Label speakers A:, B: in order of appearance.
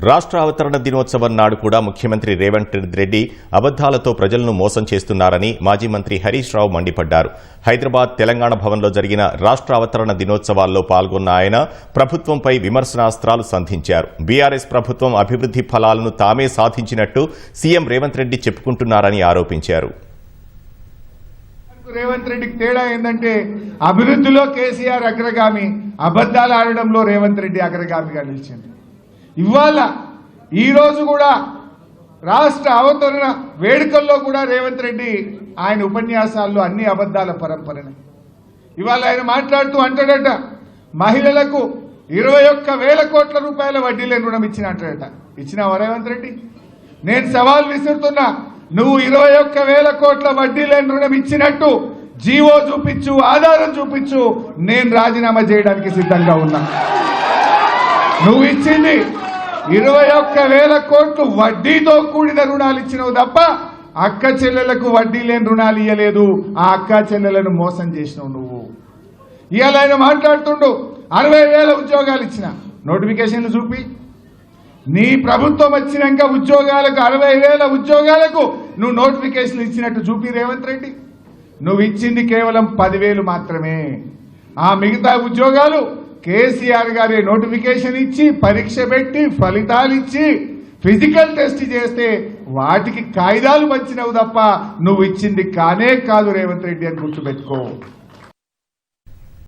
A: రాష్ట్ర అవతరణ దినోత్సవం నాడు కూడా ముఖ్యమంత్రి రేవంత్ రెడ్డి అబద్దాలతో ప్రజలను మోసం చేస్తున్నారని మాజీ మంత్రి హరీష్ రావు మండిపడ్డారు. హైదరాబాద్ తెలంగాణ భవన్లో జరిగిన రాష్ట్ర అవతరణ దినోత్సవాల్లో పాల్గొన్న ఆయన ప్రభుత్వంపై విమర్శనాస్త్రాలు సంధించారు. బీఆర్ఎస్ ప్రభుత్వం అభివృద్ధి ఫలాలను తామే సాధించినట్టు సీఎం రేవంత్ రెడ్డి చెప్పుకుంటున్నారని ఆరోపించారు.
B: రేవంత్ రెడ్డికి తేడా ఏంటంటే అభివృద్ధిలో కేసీఆర్ అగ్రగామి అబద్దాలు ఆడడంలో రేవంత్ రెడ్డి అగ్రగామిగా నిలిచింది. ఇవాళ ఈరోజు కూడా రాష్ట్ర అవతరణ వేడుకల్లో కూడా రేవంత్ రెడ్డి ఆయన ఉపన్యాసాల్లో అన్ని అబద్ధాల పరంపరనే. ఇవాళ ఆయన మాట్లాడుతూ అంటాడట మహిళలకు ఇరవై ఒక్క వేల కోట్ల రూపాయల వడ్డీ లేని రుణం ఇచ్చిన అంటాడట ఇచ్చినావా రేవంత్ రెడ్డి? నేను సవాల్ విసురుతున్నా నువ్వు ఇరవై ఒక్క వేల కోట్ల వడ్డీ లేని రుణం ఇచ్చినట్టు జీవో చూపించు ఆధారం చూపించు నేను రాజీనామా చేయడానికి సిద్ధంగా ఉన్నా. నువ్వు ఇచ్చింది ఇరవై ఒక్క వేల కోట్లు వడ్డీతో కూడిన రుణాలు ఇచ్చినవు తప్ప అక్క చెల్లెలకు వడ్డీ లేని రుణాలు ఇయ్యలేదు. ఆ అక్క చెల్లెలను మోసం చేసినావు నువ్వు. ఇవాళ ఆయన మాట్లాడుతుండు అరవై వేల ఉద్యోగాలు ఇచ్చిన. నోటిఫికేషన్లు చూపి. నీ ప్రభుత్వం వచ్చినాక ఉద్యోగాలకు అరవై వేల ఉద్యోగాలకు నువ్వు నోటిఫికేషన్ ఇచ్చినట్టు చూపి రేవంత్ రెడ్డి. నువ్వు ఇచ్చింది కేవలం పదివేలు మాత్రమే. ఆ మిగతా ఉద్యోగాలు కేసీఆర్ గారి నోటిఫికేషన్ ఇచ్చి పరీక్ష పెట్టి ఫలితాలు ఇచ్చి ఫిజికల్ టెస్ట్ చేస్తే వాటికి కాయిదాలు పంచినవు తప్ప నువ్వు ఇచ్చింది కానే కాదు రేవంత్ రెడ్డి అని గుర్తుపెట్టుకో.